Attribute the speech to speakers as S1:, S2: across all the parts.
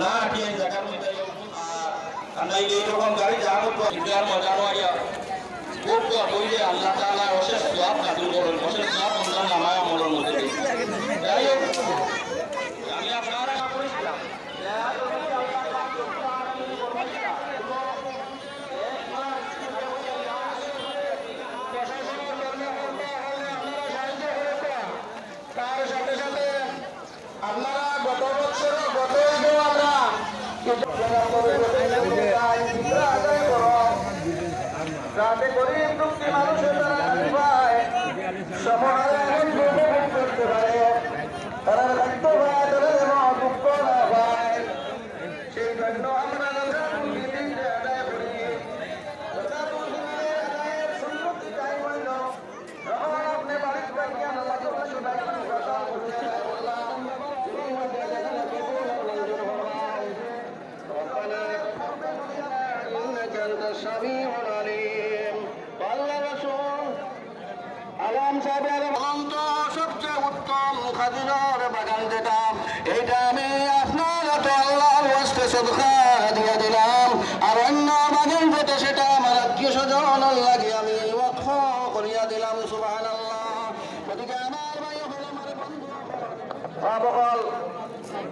S1: না আটিয়ে জায়গার গাড়ি তো ইন্ডিয়ার মজা নয়া খুব তো বইলে আল্লাহ তাআলা অশেষ সওয়াব নাযিল করেন অশেষ আপনারা
S2: গত বছর, গত যাতে গরিব দুঃখী মানুষের পায় করতে পারে তারা থাকতে পায় তারা দুঃখ না পায় সেই জন্য আমরা إنك أنت السميع العليم قال الرسول আলাম সাহেবের অন্ত সবচেয়ে উত্তম খাদিজার বাগান যেটা এইটা আমি আপনার তো আল্লাহর ওয়াস্তে সদকা দিয়ে দিলাম আর অন্য বাগান যেটা সেটা আমার আত্মীয় স্বজন লাগে আমি ওয়াকফ করিয়া দিলাম সুবহানাল্লাহ ওদিকে আমার ভাই হলো আমার বন্ধু বকল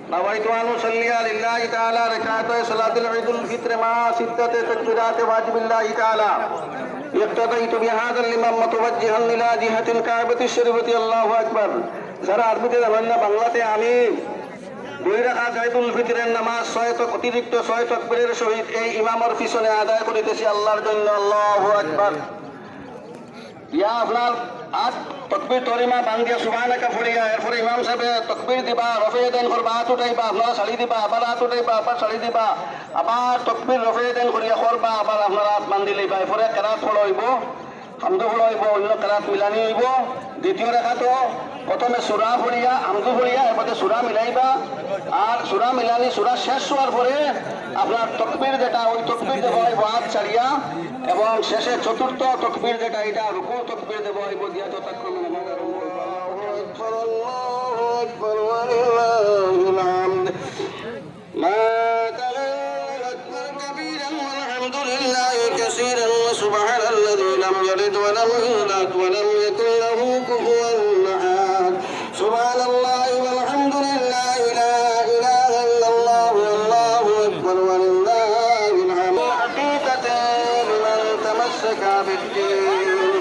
S2: نويت أن أصلي لله تعالى ركعتي صلاة العيد الفطر مع ستة تكبيرات واجب الله تعالى اقتديت بهذا الإمام متوجها إلى جهة الكعبة الشريفة الله أكبر যারা আরবিতে জানেন না বাংলাতে আমি দুই রাখা জাইদুল ফিতরের নামাজ ছয় তক অতিরিক্ত ছয় তকবীরের সহিত এই ইমামের পিছনে আদায় করিতেছি আল্লাহর জন্য আল্লাহু আকবার ইয়া আপনার আট তকবির তরিমা বাঙ্গিয়া সুবহানাকা ফুরিয়া এরপরে ইমাম সাহেব তকবির দিবা রফে দেন করবা হাত উঠাইবা আপনারা শাড়ি দিবা আবার হাত উঠাইবা আবার শাড়ি দিবা আবার তকবির রফে দেন করিয়া করবা আবার আপনারা হাত বান্ধি লইবা এরপরে কেরাত ফলাইব হামদু ফলাইব অন্য কেরাত মিলানি হইব। দ্বিতীয় রেখা তো প্রথমে সুরা ফড়িয়া আমদু ফড়িয়া এরপরে সুরা মিলাইবা। আর সুরা মিলানি, সুরা শেষ হওয়ার পরে আপনার তকবির যেটা, ওই তকবির দেবো হইব হাত ছাড়িয়া। এবং শেষে চতুর্থ তকবির যেটা, এটা রুকু তকবির দেবো হইব, দিয়া তো তাক্রমে নামাজ আরম্ভ لم يلد ولم يولد ولم يكن له كفوا أحد. سبحان الله والحمد لله لا إله إلا الله والله أكبر ولله الحمد. حقيقة لمن تمسك بالدين.